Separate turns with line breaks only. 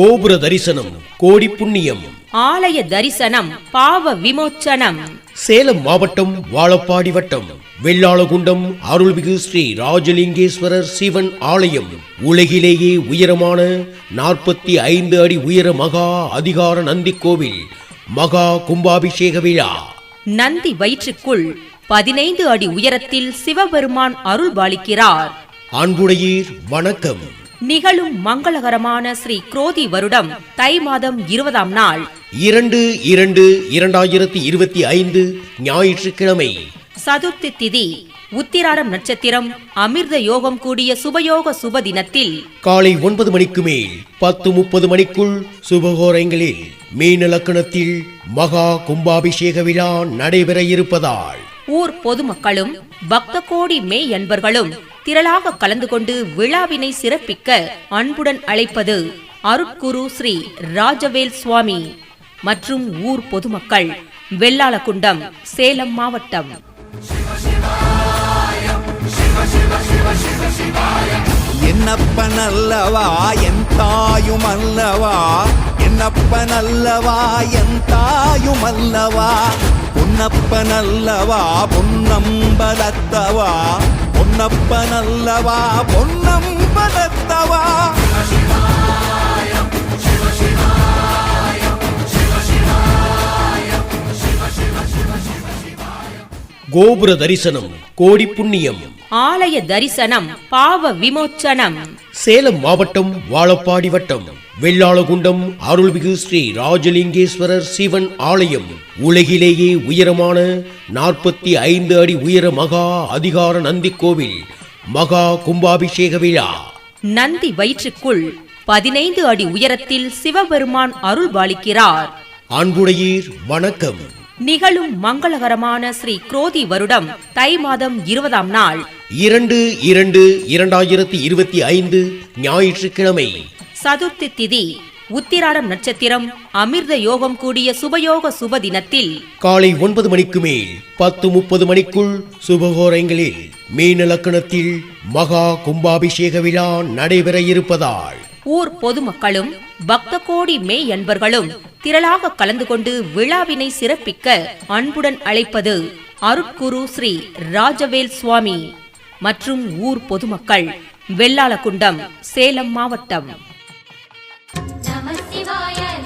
கோபுர தரிசனம் கோடி புண்ணியம்.
ஆலய தரிசனம் பாவ விமோச்சனம்.
சேலம் மாவட்டம் வாழப்பாடி வட்டம் வெள்ளாளகுண்டம் அருள்மிகு ஸ்ரீ ராஜலிங்கேஸ்வரர் சிவன் ஆலயம். உலகிலேயே உயரமான நாற்பத்தி ஐந்து அடி உயர மகா அதிகார நந்தி கோவில் மகா கும்பாபிஷேக விழா.
நந்தி வயிற்றுக்குள் பதினைந்து அடி உயரத்தில் சிவபெருமான் அருள் பாலிக்கிறார்
அன்புடையீர் வணக்கம்.
நிகழும் மங்களகரமான ஸ்ரீ குரோதி வருடம் தை மாதம் இருபதாம் நாள்.
இரண்டு இரண்டு இரண்டாயிரத்தி இருபத்தி ஐந்து ஞாயிற்றுக்கிழமை.
சதுர்த்தி திதி உத்திராடம் நட்சத்திரம் அமிர்த யோகம் கூடிய சுபயோக சுப தினத்தில்.
காலை ஒன்பது மணிக்கு மேல் பத்து முப்பது மணிக்குள் சுபகோரங்களில் மீன லக்கணத்தில் மகா கும்பாபிஷேக விழா நடைபெற இருப்பதால்.
ஊர் பொதுமக்களும் பக்த கோடி மே என்பர்களும் திரளாக கலந்து கொண்டு விழாவினை சிறப்பிக்க அன்புடன் அழைப்பது அருட்குரு ஸ்ரீ ராஜவேல் சுவாமி. மற்றும் ஊர் பொதுமக்கள் வெள்ளாளகுண்டம் சேலம் மாவட்டம்.
என்னப்பனல்லவா என் தாயும் அல்லவா? என்னப்பனல்லவா என் தாயும் அல்லவா? பொன்னப்பனல்லவா பொன்னம்பலத்தவா? பொன்னப்பனல்லவா பொன்னம்பலத்தவா?
கோபுர தரிசனம் கோடி புண்ணியம்.
ஆலய தரிசனம் பாவ விமோச்சனம்.
சேலம் மாவட்டம் வாழப்பாடி வட்டம். வெள்ளாளகுண்டம் அருள்மிகு ஸ்ரீ ராஜலிங்கேஸ்வரர் சிவன் ஆலயம். உலகிலேயே உயரமான நாற்பத்தி ஐந்து அடி உயர மகா அதிகார நந்தி கோவில் மகா கும்பாபிஷேக விழா.
நந்தி வயிற்றுக்குள் பதினைந்து அடி உயரத்தில் சிவபெருமான் அருள் பாலிக்கிறார்
அன்புடையீர் வணக்கம்.
நிகழும் மங்களகரமான ஸ்ரீ குரோதி வருடம் தை மாதம் இருபதாம் நாள்.
இரண்டு இரண்டு இரண்டாயிரத்தி இருபத்தி ஐந்து ஞாயிற்றுக்கிழமை.
சதுர்த்தி திதி உத்திராடம் நட்சத்திரம் அமிர்த யோகம் கூடிய சுபயோக சுப தினத்தில்.
காலை ஒன்பது மணிக்கு மேல் பத்து முப்பது மணிக்குள் சுபகோரங்களில் மீன லக்கணத்தில் மகா கும்பாபிஷேக விழா நடைபெற இருப்பதால்.
ஊர் பொதுமக்களும் பக்த கோடி மெய் அன்பர்களும் திரளாக கலந்து கொண்டு விழாவினை சிறப்பிக்க அன்புடன் அழைப்பது அருட்குரு ஸ்ரீ ராஜவேல் சுவாமி. மற்றும் ஊர் பொதுமக்கள் வெள்ளாளகுண்டம் சேலம் மாவட்டம். नारायण